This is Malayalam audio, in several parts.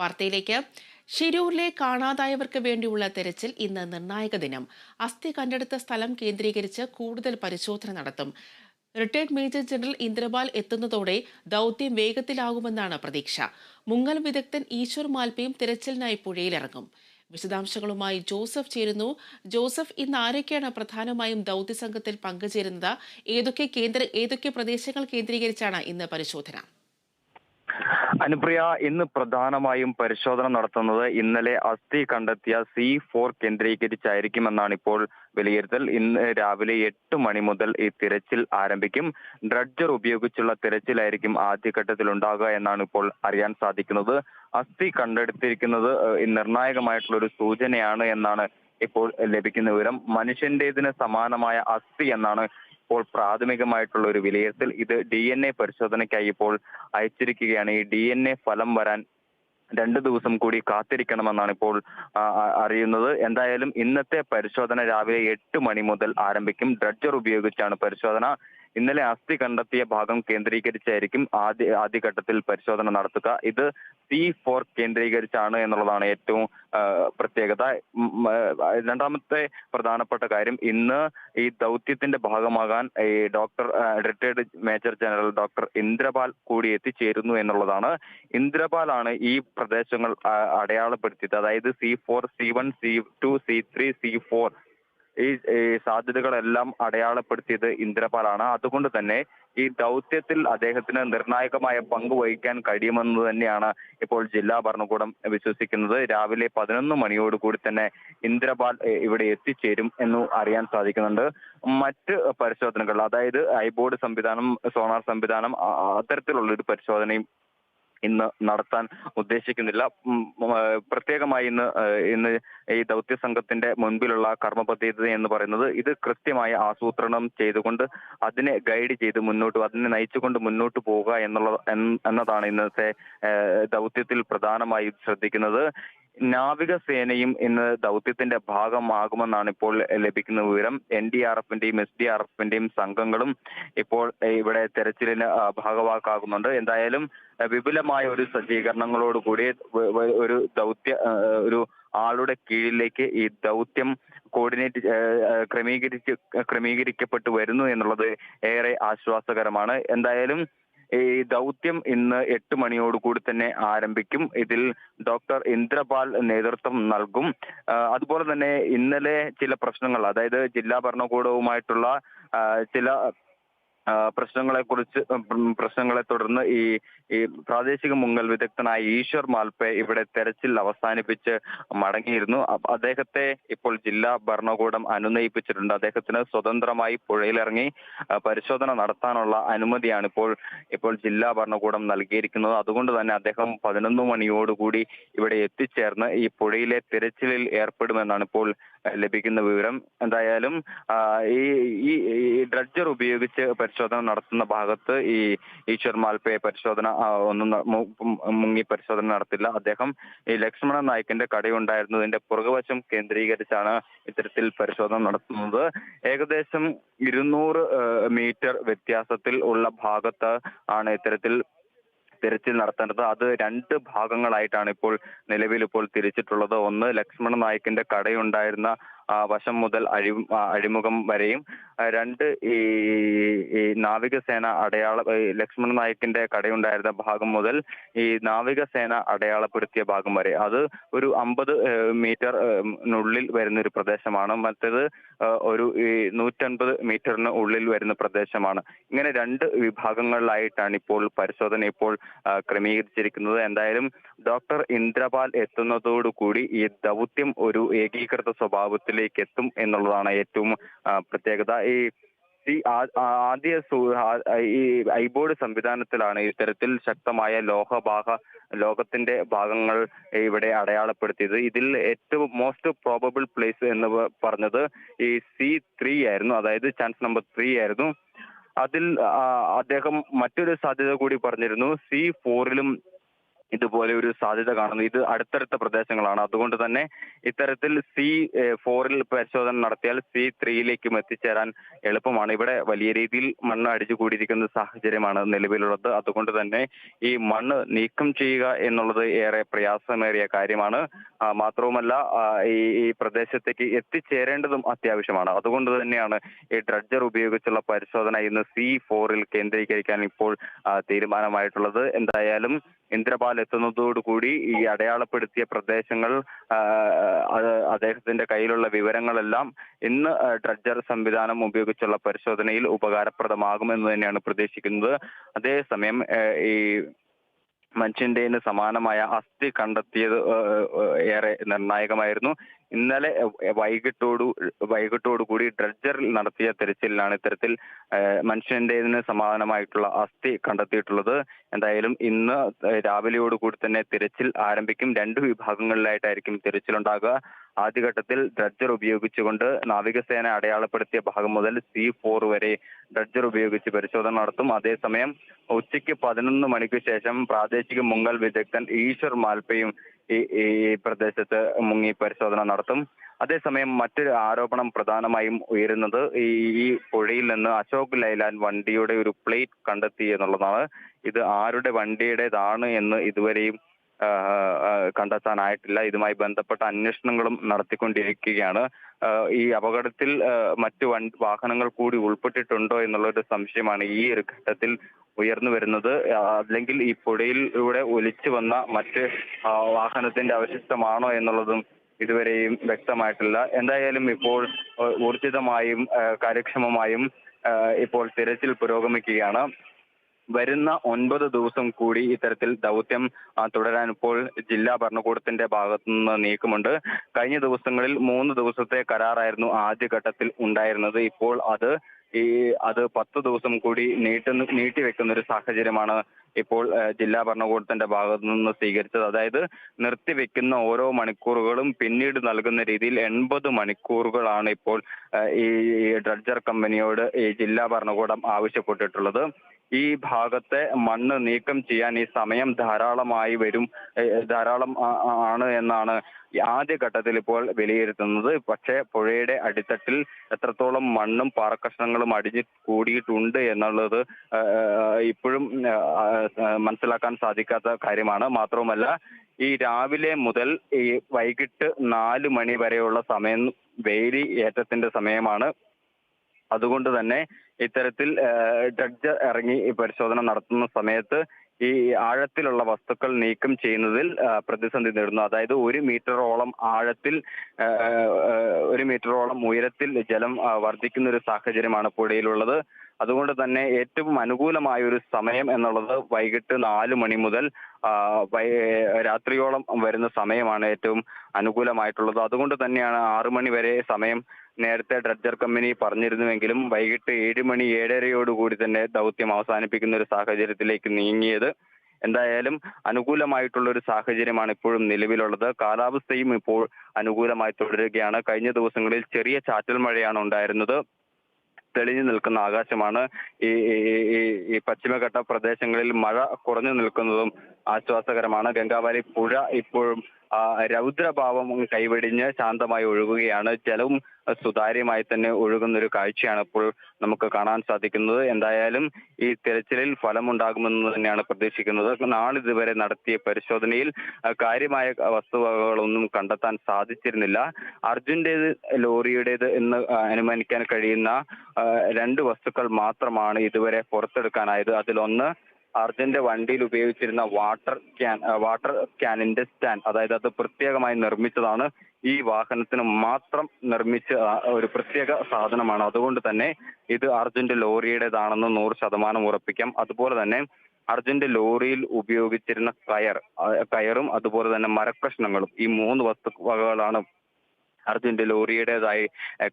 വാർത്തയിലേക്ക്. ഷിരൂരിലെ കാണാതായവർക്ക് വേണ്ടിയുള്ള തെരച്ചിൽ ഇന്ന് നിർണായക ദിനം. അസ്ഥി കണ്ടെടുത്ത സ്ഥലം കേന്ദ്രീകരിച്ച് കൂടുതൽ പരിശോധന നടത്തും. റിട്ടയർഡ് മേജർ ജനറൽ ഇന്ദ്രപാൽ എത്തുന്നതോടെ ദൗത്യം വേഗത്തിലാകുമെന്നാണ് പ്രതീക്ഷ. മുങ്ങൽ വിദഗ്ധൻ ഈശ്വർ മാൽപ്പയും തിരച്ചിലിനായി പുഴയിലിറങ്ങും. വിശദാംശങ്ങളുമായി ജോസഫ് ചേരുന്നു. ജോസഫ് ഇന്ന് ആരൊക്കെയാണ് പ്രധാനമായും ദൗത്യ സംഘത്തിൽ പങ്കുചേരുന്നത്? ഏതൊക്കെ കേന്ദ്ര ഏതൊക്കെ പ്രദേശങ്ങൾ കേന്ദ്രീകരിച്ചാണ് ഇന്ന് പരിശോധന? അനുപ്രിയ ഇന്ന് പ്രധാനമായും പരിശോധന നടത്തുന്നത് ഇന്നലെ അസ്ഥി കണ്ടെത്തിയ സി ഫോർ കേന്ദ്രീകരിച്ചായിരിക്കുമെന്നാണ് ഇപ്പോൾ വിലയിരുത്തൽ. ഇന്ന് രാവിലെ എട്ട് മണി മുതൽ ഈ തിരച്ചിൽ ആരംഭിക്കും. ഡ്രഡ്ജർ ഉപയോഗിച്ചുള്ള തിരച്ചിലായിരിക്കും ആദ്യഘട്ടത്തിൽ ഉണ്ടാകുക എന്നാണ് ഇപ്പോൾ അറിയാൻ സാധിക്കുന്നത്. അസ്ഥി കണ്ടെടുത്തിരിക്കുന്നത് നിർണായകമായിട്ടുള്ള ഒരു സൂചനയാണ് എന്നാണ് ഇപ്പോൾ ലഭിക്കുന്ന വിവരം. മനുഷ്യന്റേതിന് സമാനമായ അസ്ഥി എന്നാണ് ഇപ്പോൾ പ്രാഥമികമായിട്ടുള്ള ഒരു വിലയിരുത്തൽ. ഇത് ഡി എൻ എ പരിശോധനയ്ക്കായി ഇപ്പോൾ അയച്ചിരിക്കുകയാണ്. ഈ ഡി എൻ എ ഫലം വരാൻ രണ്ട് ദിവസം കൂടി കാത്തിരിക്കണമെന്നാണ് ഇപ്പോൾ അറിയുന്നത്. എന്തായാലും ഇന്നത്തെ പരിശോധന രാവിലെ എട്ട് മണി മുതൽ ആരംഭിക്കും. ഡ്രഡ്ജർ ഉപയോഗിച്ചാണ് പരിശോധന. ഇന്നലെ അസ്ഥി കണ്ടെത്തിയ ഭാഗം കേന്ദ്രീകരിച്ചായിരിക്കും ആദ്യ ആദ്യഘട്ടത്തിൽ പരിശോധന നടത്തുക. ഇത് സി ഫോർ കേന്ദ്രീകരിച്ചാണ് എന്നുള്ളതാണ് ഏറ്റവും പ്രത്യേകത. രണ്ടാമത്തെ പ്രധാനപ്പെട്ട കാര്യം ഇന്ന് ഈ ദൗത്യത്തിന്റെ ഭാഗമാകാൻ ഈ doctor retired major general doctor Indrapal കൂടി എത്തിച്ചേരുന്നു എന്നുള്ളതാണ്. ഇന്ദ്രപാലാണ് ഈ പ്രദേശങ്ങൾ അടയാളപ്പെടുത്തിയത്. അതായത് C four C one C two C three C four ഈ സാധ്യതകളെല്ലാം അടയാളപ്പെടുത്തിയത് ഇന്ദ്രപാലാണ്. അതുകൊണ്ട് തന്നെ ഈ ദൗത്യത്തിൽ അദ്ദേഹത്തിന് നിർണായകമായ പങ്ക് വഹിക്കാൻ കഴിയുമെന്ന് തന്നെയാണ് ഇപ്പോൾ ജില്ലാ ഭരണകൂടം വിശ്വസിക്കുന്നത്. രാവിലെ പതിനൊന്ന് മണിയോടുകൂടി തന്നെ ഇന്ദ്രപാൽ ഇവിടെ എത്തിച്ചേരും എന്ന് അറിയാൻ സാധിക്കുന്നുണ്ട്. മറ്റ് പരിശോധനകൾ അതായത് ഐബോർഡ് സംവിധാനം സോണാർ സംവിധാനം അത്തരത്തിലുള്ള ഒരു പരിശോധനയും ഇന്ന് നടത്താൻ ഉദ്ദേശിക്കുന്നില്ല. പ്രത്യേകമായി ഇന്ന് ഇന്ന് ഈ ദൗത്യ സംഘത്തിന്റെ മുൻപിലുള്ള കർമ്മ പദ്ധതി എന്ന് പറയുന്നത് ഇത് കൃത്യമായി ആസൂത്രണം ചെയ്തുകൊണ്ട് അതിനെ ഗൈഡ് ചെയ്ത് മുന്നോട്ട് അതിനെ നയിച്ചുകൊണ്ട് മുന്നോട്ട് പോവുക എന്നുള്ള എന്നതാണ് ഇന്നത്തെ ദൗത്യത്തിൽ പ്രധാനമായും ശ്രദ്ധിക്കുന്നത്. നാവികസേനയും ഇന്ന് ദൗത്യത്തിന്റെ ഭാഗമാകുമെന്നാണ് ഇപ്പോൾ ലഭിക്കുന്ന വിവരം. എൻ ഡി ആർ എഫിന്റെയും എസ് ഡി ആർ എഫിന്റെയും സംഘങ്ങളും ഇപ്പോൾ ഇവിടെ തെരച്ചിലിന് ഭാഗവാക്കാകുന്നുണ്ട്. എന്തായാലും വിപുലമായ ഒരു സജ്ജീകരണങ്ങളോട് കൂടി വ- വ- ഒരു ദൗത്യ ഒരു ആളുടെ കീഴിലേക്ക് ഈ ദൗത്യം കോർഡിനേറ്റ് ക്രമീകരിച്ച് ക്രമീകരിക്കപ്പെട്ടു വരുന്നു എന്നുള്ളത് ഏറെ ആശ്വാസകരമാണ്. എന്തായാലും ഈ ദൗത്യം ഇന്ന് എട്ട് മണിയോടുകൂടി തന്നെ ആരംഭിക്കും. ഇതിൽ ഡോക്ടർ ഇന്ദ്രപാൽ നേതൃത്വം നൽകും. അതുപോലെ തന്നെ ഇന്നലെ ചില പ്രശ്നങ്ങൾ അതായത് ജില്ലാ ഭരണകൂടവുമായിട്ടുള്ള ചില പ്രശ്നങ്ങളെ കുറിച്ച് പ്രശ്നങ്ങളെ തുടർന്ന് ഈ ഈ പ്രാദേശിക മുങ്ങൽ വിദഗ്ധനായ ഈശ്വർ മാൽപ്പെ ഇവിടെ തെരച്ചിൽ അവസാനിപ്പിച്ച് മടങ്ങിയിരുന്നു. അദ്ദേഹത്തെ ഇപ്പോൾ ജില്ലാ ഭരണകൂടം അനുനയിപ്പിച്ചിട്ടുണ്ട്. അദ്ദേഹത്തിന് സ്വതന്ത്രമായി പുഴയിലിറങ്ങി പരിശോധന നടത്താനുള്ള അനുമതിയാണ് ഇപ്പോൾ ഇപ്പോൾ ജില്ലാ ഭരണകൂടം നൽകിയിരിക്കുന്നത്. അതുകൊണ്ട് തന്നെ അദ്ദേഹം പതിനൊന്ന് മണിയോടുകൂടി ഇവിടെ എത്തിച്ചേർന്ന് ഈ പുഴയിലെ തിരച്ചിലിൽ ഏർപ്പെടുമെന്നാണ് ഇപ്പോൾ ലഭിക്കുന്ന വിവരം. എന്തായാലും ഈ ഈ ഡ്രഡ്ജർ ഉപയോഗിച്ച് പരിശോധന നടത്തുന്ന ഭാഗത്ത് ഈ ഈശ്വർ മാൽപ്പയെ പരിശോധന ഒന്നും മുങ്ങി പരിശോധന നടത്തില്ല. അദ്ദേഹം ഈ ലക്ഷ്മണ നായിക്കിന്റെ കടയുണ്ടായിരുന്നതിന്റെ പുറകുവശം കേന്ദ്രീകരിച്ചാണ് ഇത്തരത്തിൽ പരിശോധന നടത്തുന്നത്. ഏകദേശം ഇരുന്നൂറ് മീറ്റർ വ്യത്യാസത്തിൽ ഉള്ള ഭാഗത്ത് ആണ് ഇത്തരത്തിൽ തിരച്ചിൽ നടത്തേണ്ടത്. അത് രണ്ട് ഭാഗങ്ങളായിട്ടാണ് ഇപ്പോൾ നിലവിൽ ഇപ്പോൾ തിരിച്ചിട്ടുള്ളത്. ഒന്ന് ലക്ഷ്മണ നായിക്കിന്റെ കടയുണ്ടായിരുന്ന വശം മുതൽ അഴി അഴിമുഖം വരെയും രണ്ട് ഈ നാവികസേന അടയാള ലക്ഷ്മണ നായിക്കിന്റെ കടയുണ്ടായിരുന്ന ഭാഗം മുതൽ ഈ നാവികസേന അടയാളപ്പെടുത്തിയ ഭാഗം വരെ. അത് ഒരു അമ്പത് മീറ്റർ ഉള്ളിൽ വരുന്ന ഒരു പ്രദേശമാണ്. മറ്റേത് ഒരു നൂറ്റൻപത് മീറ്ററിന് ഉള്ളിൽ വരുന്ന പ്രദേശമാണ്. ഇങ്ങനെ രണ്ട് വിഭാഗങ്ങളിലായിട്ടാണ് ഇപ്പോൾ പരിശോധന ഇപ്പോൾ ക്രമീകരിച്ചിരിക്കുന്നത്. എന്തായാലും ഡോക്ടർ ഇന്ദ്രപാൽ എത്തുന്നതോടുകൂടി ഈ ദൗത്യം ഒരു ഏകീകൃത സ്വഭാവത്തിലേക്ക് എത്തും എന്നുള്ളതാണ് ഏറ്റവും പ്രത്യേകത. ഈ ഈ ആദ്യ ഈ ഐബോർഡ് സംവിധാനത്തിലാണ് ഇത്തരത്തിൽ ശക്തമായ ലോഹഭാഗ ലോകത്തിന്റെ ഭാഗങ്ങൾ ഇവിടെ അടയാളപ്പെടുത്തിയത്. ഇതിൽ ഏറ്റവും മോസ്റ്റ് പ്രോബബിൾ പ്ലേസ് എന്ന് പറഞ്ഞത് ഈ സി ത്രീ ആയിരുന്നു. അതായത് ചാൻസ് നമ്പർ ത്രീ ആയിരുന്നു. അതിൽ അദ്ദേഹം മറ്റൊരു സാധ്യത കൂടി പറഞ്ഞിരുന്നു. സി ഫോറിലും ഇതുപോലെ ഒരു സാധ്യത കാണുന്നു. ഇത് അടുത്തടുത്ത പ്രദേശങ്ങളാണ്. അതുകൊണ്ട് തന്നെ ഇത്തരത്തിൽ സി ഫോറിൽ പരിശോധന നടത്തിയാൽ സി ത്രീയിലേക്കും എത്തിച്ചേരാൻ എളുപ്പമാണ്. ഇവിടെ വലിയ രീതിയിൽ മണ്ണ് അടിച്ചു കൂടിയിരിക്കുന്ന സാഹചര്യമാണ് നിലവിലുള്ളത്. അതുകൊണ്ട് തന്നെ ഈ മണ്ണ് നീക്കം ചെയ്യുക എന്നുള്ളത് ഏറെ പ്രയാസമേറിയ കാര്യമാണ്. മാത്രവുമല്ല ഈ പ്രദേശത്തേക്ക് എത്തിച്ചേരേണ്ടതും അത്യാവശ്യമാണ്. അതുകൊണ്ട് തന്നെയാണ് ഈ ഡ്രഡ്ജർ ഉപയോഗിച്ചുള്ള പരിശോധന ഇന്ന് സി ഫോറിൽ കേന്ദ്രീകരിക്കാൻ ഇപ്പോൾ തീരുമാനമായിട്ടുള്ളത്. എന്തായാലും ഇന്ദ്രപാൽ എത്തുന്നതോടുകൂടി ഈ അടയാളപ്പെടുത്തിയ പ്രദേശങ്ങൾ അദ്ദേഹത്തിന്റെ കയ്യിലുള്ള വിവരങ്ങളെല്ലാം ഇന്ന് ഡ്രഡ്ജർ സംവിധാനം ഉപയോഗിച്ചുള്ള പരിശോധനയിൽ ഉപകാരപ്രദമാകുമെന്ന് തന്നെയാണ് പ്രതീക്ഷിക്കുന്നത്. അതേസമയം ഈ മനുഷ്യന്റേന് സമാനമായ അസ്ഥി കണ്ടെത്തിയത് ഏറെ നിർണായകമായിരുന്നു. ഇന്നലെ വൈകിട്ടോടു വൈകിട്ടോടു കൂടി ഡ്രഡ്ജറിൽ നടത്തിയ തെരച്ചിലിലാണ് ഇത്തരത്തിൽ മനുഷ്യന്റേതിന് സമാനമായിട്ടുള്ള അസ്ഥി കണ്ടെത്തിയിട്ടുള്ളത്. എന്തായാലും ഇന്ന് രാവിലെയോടുകൂടി തന്നെ തിരച്ചിൽ ആരംഭിക്കും. രണ്ട് വിഭാഗങ്ങളിലായിട്ടായിരിക്കും തിരച്ചിലുണ്ടാകുക. ആദ്യഘട്ടത്തിൽ ഡ്രഡ്ജർ ഉപയോഗിച്ചുകൊണ്ട് നാവികസേന അടയാളപ്പെടുത്തിയ ഭാഗം മുതൽ സി ഫോർ വരെ ഡ്രഡ്ജർ ഉപയോഗിച്ച് പരിശോധന നടത്തും. അതേസമയം ഉച്ചയ്ക്ക് പതിനൊന്ന് മണിക്ക് ശേഷം പ്രാദേശിക മുങ്ങൽ വിദഗ്ധൻ ഈശ്വർ മാൽപ്പയും ഈ പ്രദേശത്ത് മുങ്ങി പരിശോധന നടത്തും. അതേസമയം മറ്റൊരു ആരോപണം പ്രധാനമായും ഉയരുന്നത് ഈ ഈ പുഴയിൽ നിന്ന് അശോക് ലൈലാൻ വണ്ടിയുടെ ഒരു പ്ലേറ്റ് കണ്ടെത്തി എന്നുള്ളതാണ്. ഇത് ആരുടെ വണ്ടിയുടേതാണ് എന്ന് ഇതുവരെയും കണ്ടെത്താനായിട്ടില്ല. ഇതുമായി ബന്ധപ്പെട്ട അന്വേഷണങ്ങളും നടത്തിക്കൊണ്ടിരിക്കുകയാണ്. ഈ അപകടത്തിൽ മറ്റു വാഹനങ്ങൾ കൂടി ഉൾപ്പെട്ടിട്ടുണ്ടോ എന്നുള്ള ഒരു സംശയമാണ് ഈ ഒരു ഘട്ടത്തിൽ ഉയർന്നു വരുന്നത് അല്ലെങ്കിൽ ഈ പുഴയിലൂടെ ഒലിച്ചു വന്ന മറ്റ് വാഹനത്തിന്റെ അവശിഷ്ടമാണോ എന്നുള്ളതും ഇതുവരെയും വ്യക്തമായിട്ടില്ല. എന്തായാലും ഇപ്പോൾ ഊർജിതമായും കാര്യക്ഷമമായും ഇപ്പോൾ തിരച്ചിൽ പുരോഗമിക്കുകയാണ്. വരുന്ന ഒൻപത് ദിവസം കൂടി ഇത്തരത്തിൽ ദൗത്യം തുടരാൻ ഇപ്പോൾ ജില്ലാ ഭരണകൂടത്തിന്റെ ഭാഗത്തു നിന്ന് നീക്കമുണ്ട്. കഴിഞ്ഞ ദിവസങ്ങളിൽ മൂന്ന് ദിവസത്തെ കരാറായിരുന്നു ആദ്യഘട്ടത്തിൽ ഉണ്ടായിരുന്നത്. ഇപ്പോൾ അത് ഈ അത് പത്ത് ദിവസം കൂടി നീട്ടുന്ന നീട്ടിവെക്കുന്ന ഒരു സാഹചര്യമാണ് ഇപ്പോൾ ജില്ലാ ഭരണകൂടത്തിന്റെ ഭാഗത്തു നിന്ന് സ്വീകരിച്ചത്. അതായത് നിർത്തിവെക്കുന്ന ഓരോ മണിക്കൂറുകളും പിന്നീട് നൽകുന്ന രീതിയിൽ എൺപത് മണിക്കൂറുകളാണ് ഇപ്പോൾ ഈ ഡ്രഡ്ജർ കമ്പനിയോട് ഈ ജില്ലാ ഭരണകൂടം ആവശ്യപ്പെട്ടിട്ടുള്ളത്. ഈ ഭാഗത്തെ മണ്ണ് നീക്കം ചെയ്യാൻ ഈ സമയം ധാരാളമായി വരും ധാരാളം ആണ് എന്നാണ് ആദ്യ ആദ്യഘട്ടത്തിൽ ഇപ്പോൾ വിലയിരുത്തുന്നത്. പക്ഷേ പുഴയുടെ അടിത്തട്ടിൽ എത്രത്തോളം മണ്ണും പാറക്കഷ്ണങ്ങളും അടിഞ്ഞു കൂടിയിട്ടുണ്ട് എന്നുള്ളത് ഇപ്പോഴും മനസ്സിലാക്കാൻ സാധിക്കാത്ത കാര്യമാണ്. മാത്രവുമല്ല ഈ രാവിലെ മുതൽ ഈ വൈകിട്ട് നാല് മണി വരെയുള്ള സമയം വേലി ഏറ്റത്തിന്റെ സമയമാണ്. അതുകൊണ്ട് തന്നെ ഇത്തരത്തിൽ ഡ്രഡ്ജർ ഇറങ്ങി പരിശോധന നടത്തുന്ന സമയത്ത് ഈ ആഴത്തിലുള്ള വസ്തുക്കൾ നീക്കം ചെയ്യുന്നതിൽ പ്രതിസന്ധി നേരിടുന്നു. അതായത് ഒരു മീറ്ററോളം ആഴത്തിൽ ഒരു മീറ്ററോളം ഉയരത്തിൽ ജലം വർദ്ധിക്കുന്ന ഒരു സാഹചര്യമാണ് പുഴയിലുള്ളത്. അതുകൊണ്ട് തന്നെ ഏറ്റവും അനുകൂലമായ ഒരു സമയം എന്നുള്ളത് വൈകിട്ട് നാല് മണി മുതൽ രാത്രിയോളം വരുന്ന സമയമാണ് ഏറ്റവും അനുകൂലമായിട്ടുള്ളത്. അതുകൊണ്ട് തന്നെയാണ് ആറു മണി വരെ സമയം നേരത്തെ ഡ്രഡ്ജർ കമ്പനി പറഞ്ഞിരുന്നുവെങ്കിലും വൈകിട്ട് ഏഴ് മണി ഏഴരയോടുകൂടി തന്നെ ദൗത്യം അവസാനിപ്പിക്കുന്ന ഒരു സാഹചര്യത്തിലേക്ക് നീങ്ങിയത്. എന്തായാലും അനുകൂലമായിട്ടുള്ള ഒരു സാഹചര്യമാണ് ഇപ്പോഴും നിലവിലുള്ളത്. കാലാവസ്ഥയും ഇപ്പോൾ അനുകൂലമായി തുടരുകയാണ്. കഴിഞ്ഞ ദിവസങ്ങളിൽ ചെറിയ ചാറ്റൽ മഴയാണ് ഉണ്ടായിരുന്നത്. തെളിഞ്ഞു നിൽക്കുന്ന ആകാശമാണ്. ഈ ഈ- പശ്ചിമഘട്ട പ്രദേശങ്ങളിൽ മഴ കുറഞ്ഞു നിൽക്കുന്നതും ആശ്വാസകരമാണ്. ഗംഗാവാലി പുഴ ഇപ്പോഴും രൗദ്രഭാവം കൈവെടിഞ്ഞ് ശാന്തമായി ഒഴുകുകയാണ്. ജലവും സുതാര്യമായി തന്നെ ഒഴുകുന്ന ഒരു കാഴ്ചയാണ് ഇപ്പോൾ നമുക്ക് കാണാൻ സാധിക്കുന്നത്. എന്തായാലും ഈ തിരച്ചിലിൽ ഫലമുണ്ടാകുമെന്ന് തന്നെയാണ് പ്രതീക്ഷിക്കുന്നത്. നാളിതുവരെ നടത്തിയ പരിശോധനയിൽ കാര്യമായ വസ്തുവകകളൊന്നും കണ്ടെത്താൻ സാധിച്ചിരുന്നില്ല. അർജുന്റേത് ലോറിയുടേത് എന്ന് അനുമാനിക്കാൻ കഴിയുന്ന രണ്ട് വസ്തുക്കൾ മാത്രമാണ് ഇതുവരെ പുറത്തെടുക്കാനായത്. അതിലൊന്ന് അർജുന്റെ വണ്ടിയിൽ ഉപയോഗിച്ചിരുന്ന വാട്ടർ ക്യാൻ വാട്ടർ ക്യാനിന്റെ സ്റ്റാൻഡ് അതായത് അത് പ്രത്യേകമായി നിർമ്മിച്ചതാണ്. ഈ വാഹനത്തിന് മാത്രം നിർമ്മിച്ച ഒരു പ്രത്യേക സാധനമാണ്. അതുകൊണ്ട് തന്നെ ഇത് അർജുന്റെ ലോറിയുടേതാണെന്ന് നൂറ് ശതമാനം ഉറപ്പിക്കാം. അതുപോലെ തന്നെ അർജുന്റെ ലോറിയിൽ ഉപയോഗിച്ചിരുന്ന കയർ കയറും അതുപോലെ തന്നെ മരക്കഷ്ണങ്ങളും ഈ മൂന്ന് വസ്തുവകകളാണ് അർജുന്റെ ലോറിയുടേതായി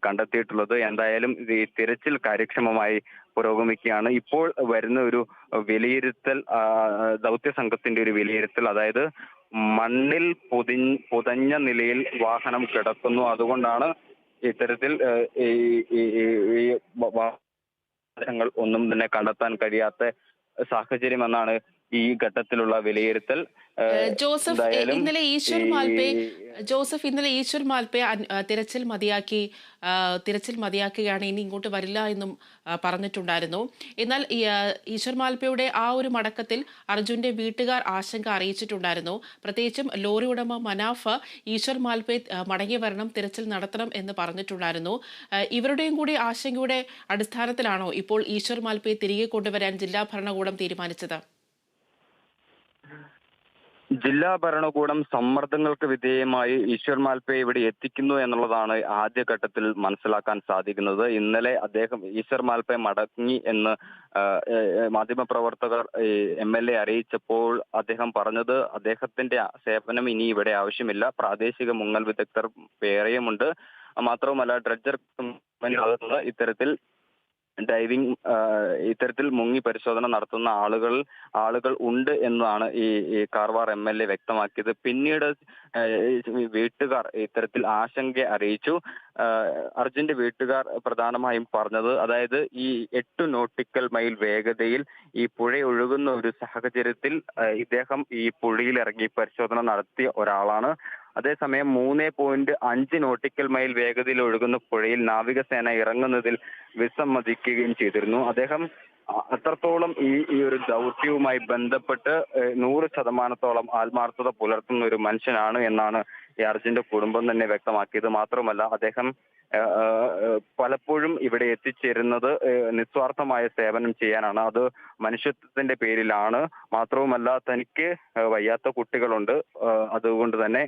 കണ്ടെത്തിയിട്ടുള്ളത്. എന്തായാലും ഈ തിരച്ചിൽ കാര്യക്ഷമമായി പുരോഗമിക്കുകയാണ്. ഇപ്പോൾ വരുന്ന ഒരു വിലയിരുത്തൽ ദൗത്യ സംഘത്തിന്റെ ഒരു വിലയിരുത്തൽ അതായത് മണ്ണിൽ പൊതി പുതഞ്ഞ നിലയിൽ വാഹനം കിടക്കുന്നു. അതുകൊണ്ടാണ് ഇത്തരത്തിൽ ഈ ഒന്നും തന്നെ കണ്ടെത്താൻ കഴിയാത്ത സാഹചര്യം എന്നാണ് ഈ ഘട്ടത്തിലുള്ള വിലയിരുത്തൽ ജോസഫ് ഇന്നലെ ഈശ്വർ മാൽപേ ജോസഫ് ഇന്നലെ ഈശ്വർ മാൽപേ തിരച്ചിൽ മതിയാക്കി തിരച്ചിൽ മതിയാക്കുകയാണ് ഇനി ഇങ്ങോട്ട് വരില്ല എന്നും പറഞ്ഞിട്ടുണ്ടായിരുന്നു. എന്നാൽ ഈശ്വർ മാൽപയുടെ ആ ഒരു മടക്കത്തിൽ അർജുന്റെ വീട്ടുകാർ ആശങ്ക അറിയിച്ചിട്ടുണ്ടായിരുന്നു. പ്രത്യേകിച്ചും ലോറി ഉടമ മനാഫ് ഈശ്വർ മാൽപേ മടങ്ങി വരണം തിരച്ചിൽ നടത്തണം എന്ന് പറഞ്ഞിട്ടുണ്ടായിരുന്നു. ഇവരുടെയും കൂടി ആശങ്കയുടെ അടിസ്ഥാനത്തിലാണോ ഇപ്പോൾ ഈശ്വർ മാൽപേ തിരികെ കൊണ്ടുവരാൻ ജില്ലാ ഭരണകൂടം തീരുമാനിച്ചത്? ജില്ലാ ഭരണകൂടം സമ്മർദ്ദങ്ങൾക്ക് വിധേയമായി ഈശ്വർ മാൽപ്പയെ ഇവിടെ എത്തിക്കുന്നു എന്നുള്ളതാണ് ആദ്യഘട്ടത്തിൽ മനസ്സിലാക്കാൻ സാധിക്കുന്നത്. ഇന്നലെ അദ്ദേഹം ഈശ്വർ മാൽപേ മടങ്ങി എന്ന് മാധ്യമപ്രവർത്തകർ എം എൽ എ അറിയിച്ചപ്പോൾ അദ്ദേഹം പറഞ്ഞത് അദ്ദേഹത്തിന്റെ സേവനം ഇനി ഇവിടെ ആവശ്യമില്ല. പ്രാദേശിക മുങ്ങൽ വിദഗ്ധർ വേറെയുമുണ്ട് മാത്രവുമല്ല ഡ്രഡ്ജർ ഇത്തരത്തിൽ ഡൈവിംഗ് ഇത്തരത്തിൽ മുങ്ങി പരിശോധന നടത്തുന്ന ആളുകൾ ആളുകൾ ഉണ്ട് എന്നാണ് ഈ കാർവാർ എം എൽ എ വ്യക്തമാക്കിയത്. പിന്നീട് വീട്ടുകാർ ഇത്തരത്തിൽ ആശങ്ക അറിയിച്ചു. അർജുന്റെ വീട്ടുകാർ പ്രധാനമായും പറഞ്ഞത് അതായത് ഈ എട്ട് നോട്ടിക്കൽ മൈൽ വേഗതയിൽ ഈ പുഴ ഒഴുകുന്ന ഒരു സാഹചര്യത്തിൽ ഇദ്ദേഹം ഈ പുഴയിൽ ഇറങ്ങി പരിശോധന നടത്തിയ ഒരാളാണ്. അതേസമയം മൂന്ന് പോയിന്റ് അഞ്ച് നോട്ടിക്കൽ മൈൽ വേഗതയിൽ ഒഴുകുന്ന പുഴയിൽ നാവികസേന ഇറങ്ങുന്നതിൽ വിസമ്മതിക്കുകയും ചെയ്തിരുന്നു. അദ്ദേഹം അത്രത്തോളം ഈ ഈ ഒരു ദൗത്യവുമായി ബന്ധപ്പെട്ട് നൂറ് ശതമാനത്തോളം ആത്മാർത്ഥത പുലർത്തുന്ന ഒരു മനുഷ്യനാണ് എന്നാണ് ഈ അർജുന്റെ കുടുംബം തന്നെ വ്യക്തമാക്കിയത്. മാത്രമല്ല അദ്ദേഹം പലപ്പോഴും ഇവിടെ എത്തിച്ചേരുന്നത് നിസ്വാർത്ഥമായ സേവനം ചെയ്യാനാണ്. അത് മനുഷ്യത്വത്തിന്റെ പേരിലാണ്. മാത്രവുമല്ല തനിക്ക് വയ്യാത്ത കുട്ടികളുണ്ട്. അതുകൊണ്ട് തന്നെ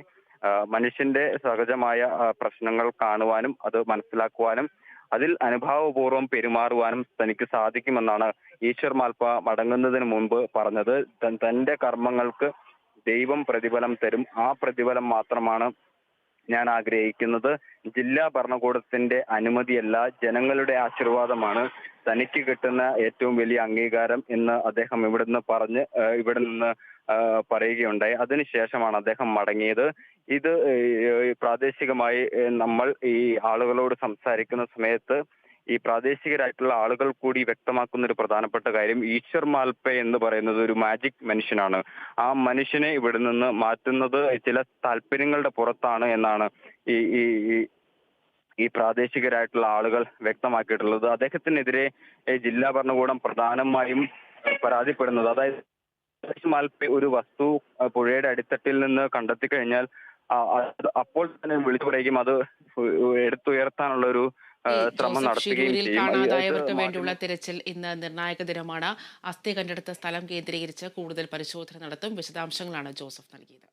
മനുഷ്യന്റെ സഹജമായ പ്രശ്നങ്ങൾ കാണുവാനും അത് മനസ്സിലാക്കുവാനും അതിൽ അനുഭാവപൂർവം പെരുമാറുവാനും തനിക്ക് സാധിക്കുമെന്നാണ് ഈശ്വർ മാൽപ്പ മടങ്ങുന്നതിന് മുൻപ് പറഞ്ഞത്. തന്റെ കർമ്മങ്ങൾക്ക് ദൈവം പ്രതിഫലം തരും. ആ പ്രതിഫലം മാത്രമാണ് ഞാൻ ആഗ്രഹിക്കുന്നത്. ജില്ലാ ഭരണകൂടത്തിന്റെ അനുമതിയല്ല ജനങ്ങളുടെ ആശീർവാദമാണ്. തനിക്ക് കിട്ടുന്ന ഏറ്റവും വലിയ അംഗീകാരം എന്ന് അദ്ദേഹം ഇവിടുന്ന് പറഞ്ഞ് ആ, ഇവിടെ നിന്ന് പറയുകയുണ്ടായി. അതിനുശേഷമാണ് അദ്ദേഹം മടങ്ങിയത്. ഇത് പ്രാദേശികമായി നമ്മൾ ഈ ആളുകളോട് സംസാരിക്കുന്ന സമയത്ത് ഈ പ്രാദേശികരായിട്ടുള്ള ആളുകൾ കൂടി വ്യക്തമാക്കുന്ന ഒരു പ്രധാനപ്പെട്ട കാര്യം ഈശ്വർ മാൽപ്പെ എന്ന് പറയുന്നത് ഒരു മാജിക് മനുഷ്യനാണ്. ആ മനുഷ്യനെ ഇവിടെ നിന്ന് മാറ്റുന്നത് ചില താല്പര്യങ്ങളുടെ പുറത്താണ് എന്നാണ് ഈ ഈ ഈ- പ്രാദേശികരായിട്ടുള്ള ആളുകൾ വ്യക്തമാക്കിയിട്ടുള്ളത്. അദ്ദേഹത്തിനെതിരെ ജില്ലാ ഭരണകൂടം പ്രധാനമായും പരാതിപ്പെടുന്നത്. അതായത് മാൽപ്പെ ഒരു വസ്തു പുഴയുടെ അടിത്തട്ടിൽ നിന്ന് കണ്ടെത്തി കഴിഞ്ഞാൽ അപ്പോൾ തന്നെ വിളിച്ചു പറയുകയും അത് എടുത്തുയർത്താനുള്ള ഒരു ശിരൂരിൽ കാണാതായവർക്ക് വേണ്ടിയുള്ള തിരച്ചിൽ ഇന്ന് നിർണായക ദിനമാണ്. അസ്ഥി കണ്ടെടുത്ത സ്ഥലം കേന്ദ്രീകരിച്ച് കൂടുതൽ പരിശോധന നടത്തും. വിശദാംശങ്ങളാണ് ജോസഫ് നൽകിയത്.